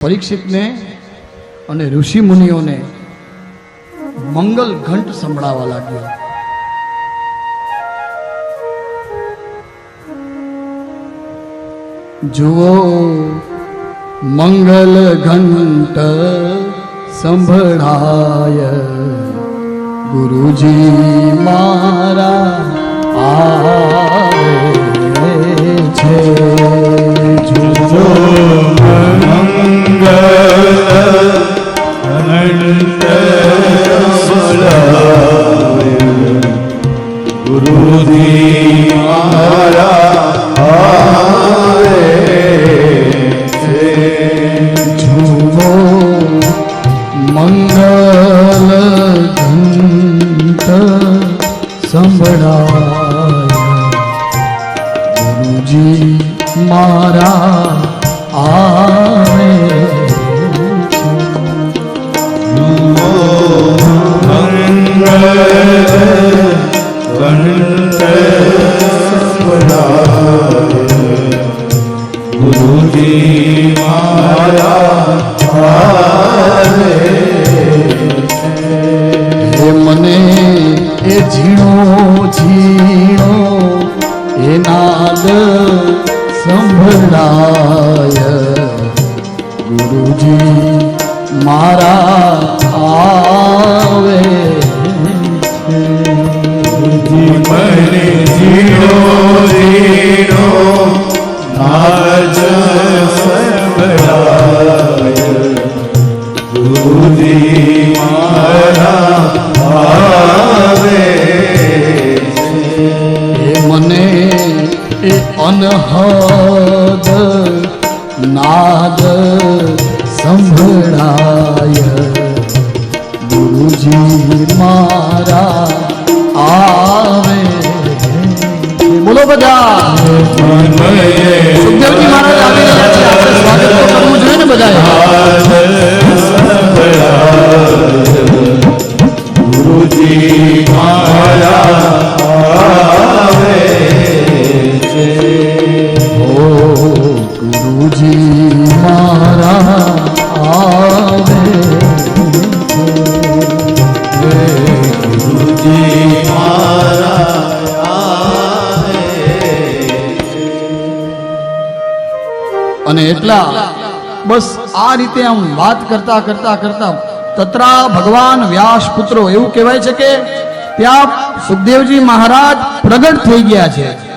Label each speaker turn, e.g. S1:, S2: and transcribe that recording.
S1: પરીક્ષિતને અને ઋષિ મુનિઓને મંગલ ઘંટ સંભળાવા લાગ્યો. જુઓ મંગલ ઘંટ સંભળાય ગુરુજી મારા સંભળાય ગુરુજી મારા આવે
S2: ગુરુજી મારા
S1: હે મને એ ઝીણો ઝીણો એ નાદ સંભળાય એ અનહદ નાદ સંભળાય. ગુરુજી મારા આવે બોલો બધા. સુખદેવજી મહારાજ આવી રહ્યા છે. આપણે સ્વાગત તો કરવું જોઈએ ને બધાએ. અને એટલા બસ આ રીતે આમ વાત કરતા કરતા કરતા તત્રા ભગવાન વ્યાસ પુત્રો એવું કહેવાય છે કે ત્યાં સુખદેવજી મહારાજ પ્રગટ થઈ ગયા છે